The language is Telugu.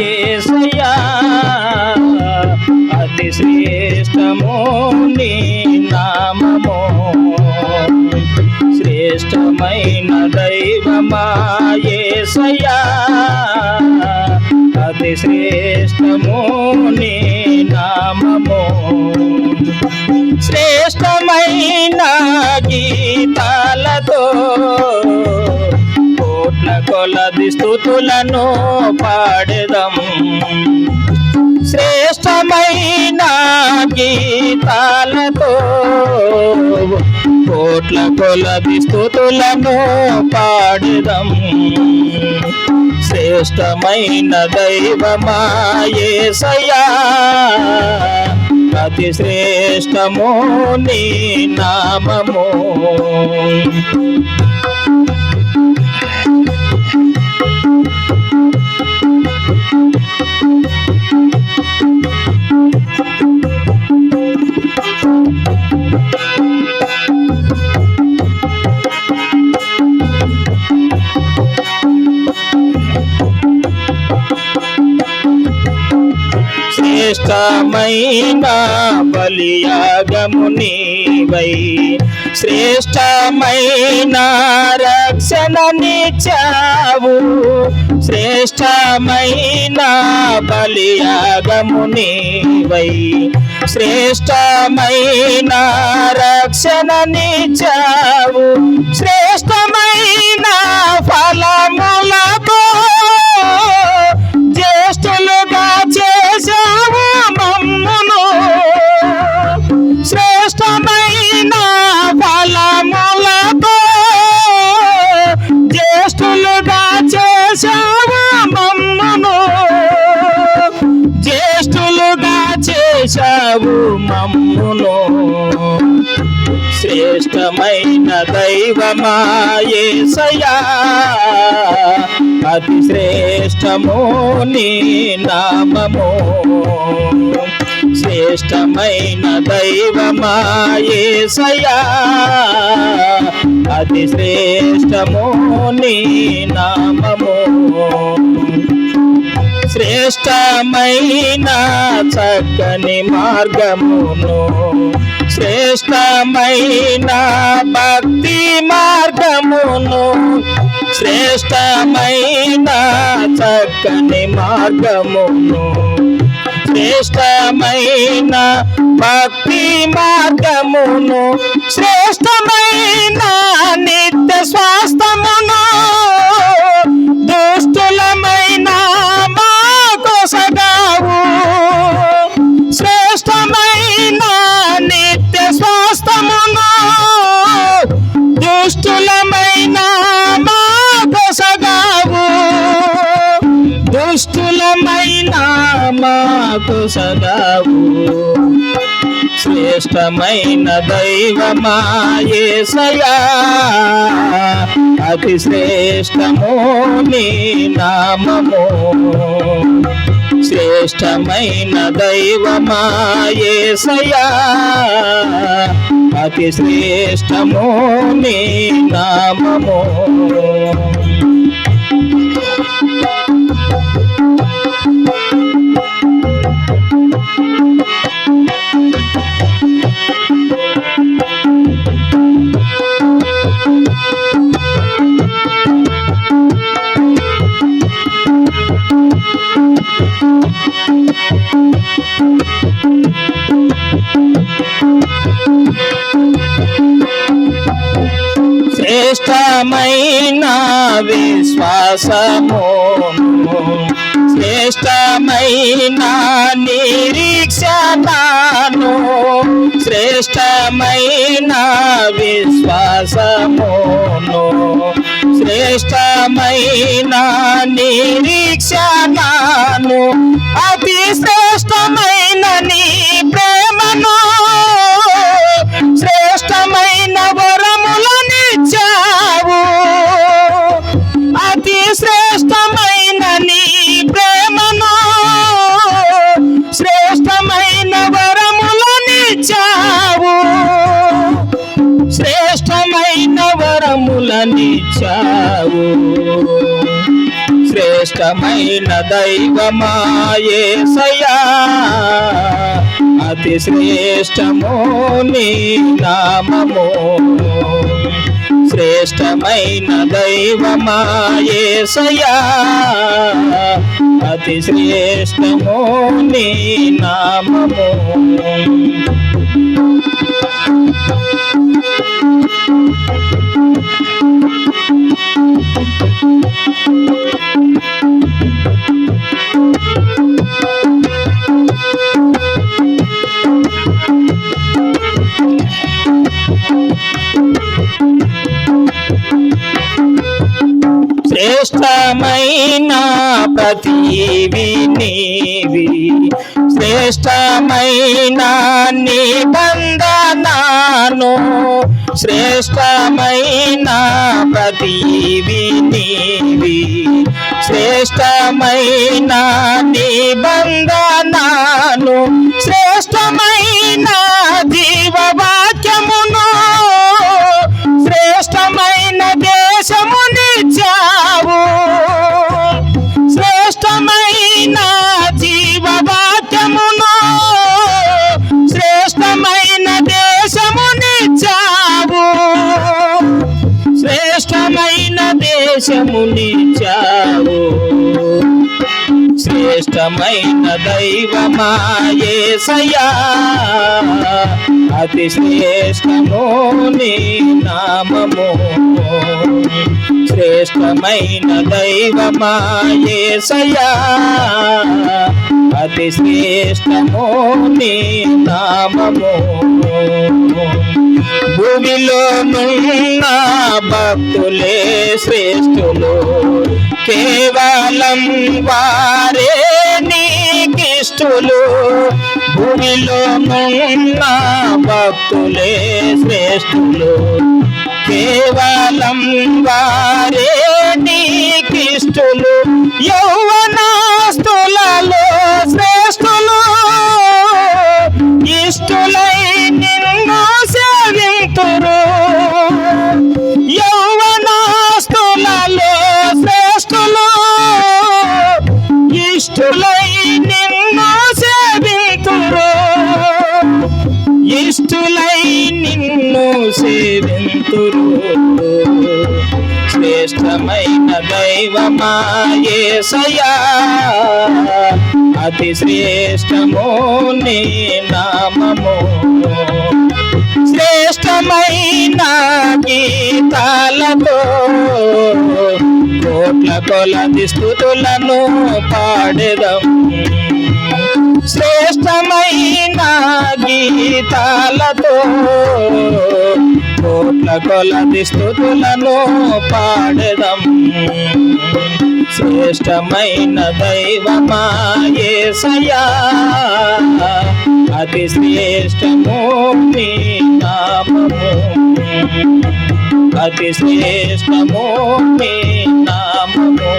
యేసయ్యా అతి శ్రేష్టము నీ నామము. శ్రేష్టమైన దైవమా యేసయ్యా అతి శ్రేష్టము నీ నామము. శ్రేష్టమైన గీతాలతో కొలది స్థుతులను పాడెదం. శ్రేష్టమైన గీతాలతో కోట్ల కొలది స్థుతులను పాడెదం. శ్రేష్టమైన దైవమాయేసయా అతి శ్రేష్టము నీ నామము. Thank you. శ్రేష్టమైన బలియాగము నీవై శ్రేష్టమైన రక్షణ నిచ్చావు శ్రేష్టమైన బలియాగము నీవై శ్రేష్టమైన రక్షణ నిచ్చావు శ్రే శ్రేష్టమైన దైవమాయేసయా అతి శ్రేష్టము నీ నామము. శ్రేష్టమైన దైవమాయేసయా అతి శ్రేష్టము నీ నామము. శ్రేష్టమైన చక్కని మార్గమును శ్రేష్టమైన భక్తి మార్గమును శ్రేష్టమైన చక్కని మార్గమును శ్రేష్టమైన భక్తి మార్గమును శ్రేష్టమైన నిత్య స్వాస్థమును మాకు సదావు. శ్రేష్టమైన దైవమాయేసయా అతి శ్రేష్టము నీ నామము. శ్రేష్టమైన దైవమాయేసయా అతి శ్రేష్టము నీ నామము. శ్రేష్టమైన విశ్వాసము శ్రేష్టమైన నిరీక్షణను శ్రేష్టమైన విశ్వాసమును శ్రేష్టమైన నిరీక్షణను అతి శ్రేష్టమైన నీ ప్రేమను. శ్రేష్టమైన వరములనిచ్చావు అతి శ్రేష్టమైన నీ ప్రేమను. శ్రేష్టమైన వరములనిచ్చావు శ్రేష్టమైన శ్రేష్టమైన శ్రేష్టమైన అతి శ్రేష్టము నీ నామము. శ్రేష్టమైన దైవమాయేసయ్యా అతి శ్రేష్టము నీ నామము. శ్రేష్టమైన ప్రతివి నీవి. శ్రేష్టమైన నిబంధనాను శ్రేష్టమైన ప్రతివి నీవి. శ్రేష్టమైన నిబంధనాను శ్రేష్టమైన జీవవాక్యమును శ్రేష్టమైన దేశమునిచ్చావు శ్రేష్టమైన దైవమాయేసయా అతి శ్రేష్టము నీ నామము. శ్రేష్టమైన దైవమాయేసయా అతి శ్రేష్టము నీ నామము. భూమిలో నున్న భక్తులే శ్రేష్ఠులు. కేవలం వారే నీకిష్టులు. భూమిలో నున్న భక్తులే శ్రేష్ఠులు. కేవలం వారే నీకిష్టులు. సేవింతురు శ్రేష్టమైన దైవమాయేసయా అతి శ్రేష్టము నీ నామము. శ్రేష్టమైన గీతాలతో కోట్ల కొలది స్థుతులను పాడదం. శ్రేష్టమైన గీతాలతో కోట్ల కొలది స్థుతులను పాడడం శ్రేష్టమైన దైవమాయేసయా అతి శ్రేష్టము నీ నామము. అతి శ్రేష్టము నీ నామము.